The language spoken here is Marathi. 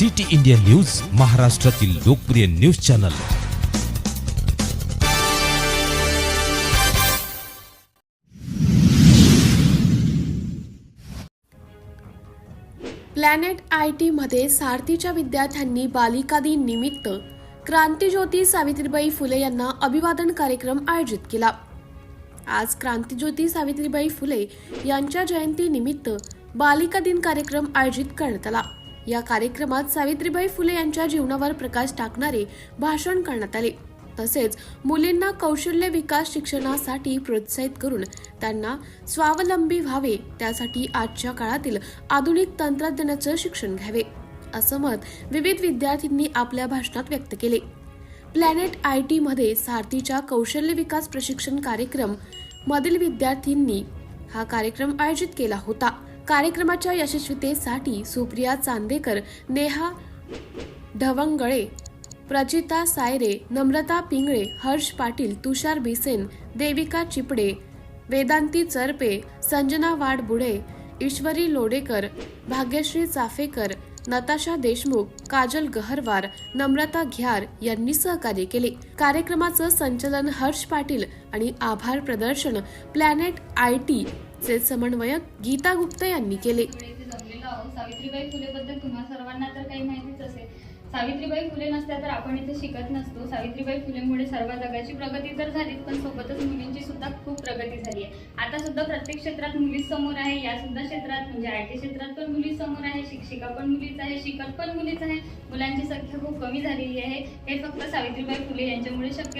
सिटी इंडिया न्यूज महाराष्ट्रातील लोकप्रिय न्यूज चॅनल. प्लॅनेट आय टीमध्ये सारथीच्या विद्यार्थ्यांनी बालिका दिन निमित्त क्रांतीज्योती सावित्रीबाई फुले यांना अभिवादन कार्यक्रम आयोजित केला. आज क्रांतीज्योती सावित्रीबाई फुले यांच्या जयंती निमित्त बालिका दिन कार्यक्रम आयोजित करण्यात आला. या कार्यक्रमात सावित्रीबाई फुले यांच्या जीवनावर प्रकाश टाकणारे भाषण करण्यात आले. तसेच मुलींना कौशल्य विकास शिक्षणासाठी प्रोत्साहित करून त्यांना स्वावलंबी व्हावे त्यासाठी आजच्या काळातील आधुनिक तंत्रज्ञानाचं शिक्षण घ्यावे असं मत विविध विद्यार्थ्यांनी आपल्या भाषणात व्यक्त केले. प्लॅनेट आय टी मध्ये सारथीच्या कौशल्य विकास प्रशिक्षण कार्यक्रम मधील विद्यार्थ्यांनी हा कार्यक्रम आयोजित केला होता. कार्यक्रमाच्या यशस्वीतेसाठी सुप्रिया चांदेकर नेहा ढवंगळे प्रचिता सायरे नम्रता पिंगळे हर्ष पाटील तुषार बिसेन देविका चिपडे वेदांती चरपे संजना वाडबुडे ईश्वरी लोडेकर भाग्यश्री चाफेकर नताशा देशमुख काजल गहरवार नम्रता घ्यार यांनी सहकार्य केले. कार्यक्रमाचं संचलन हर्ष पाटील आणि आभार प्रदर्शन प्लॅनेट आय टी चे समन्वयक गीता गुप्ता यांनी केले. आहोत सावित्रीबाई फुले बद्दल तुम्हा सर्वांना तर काही माहितीच असेल. सावित्रीबाई फुले नसत्या तर आपण इथे शिकत नसतो. सावित्रीबाई फुलेमुळे सर्व जगाची प्रगती तर झालीच पण सोबतच मुलींची सुद्धा खूप प्रगती झाली आहे. आता सुद्धा प्रत्येक क्षेत्रात मुली समोर आहे या सुद्धा क्षेत्रात म्हणजे आय टी क्षेत्रात पण मुली समोर आहे शिक्षिका पण मुलीच आहे शिकत पण मुलीच आहे. मुलांची संख्या खूप कमी झालेली आहे. हे फक्त सावित्रीबाई फुले यांच्यामुळे शक्य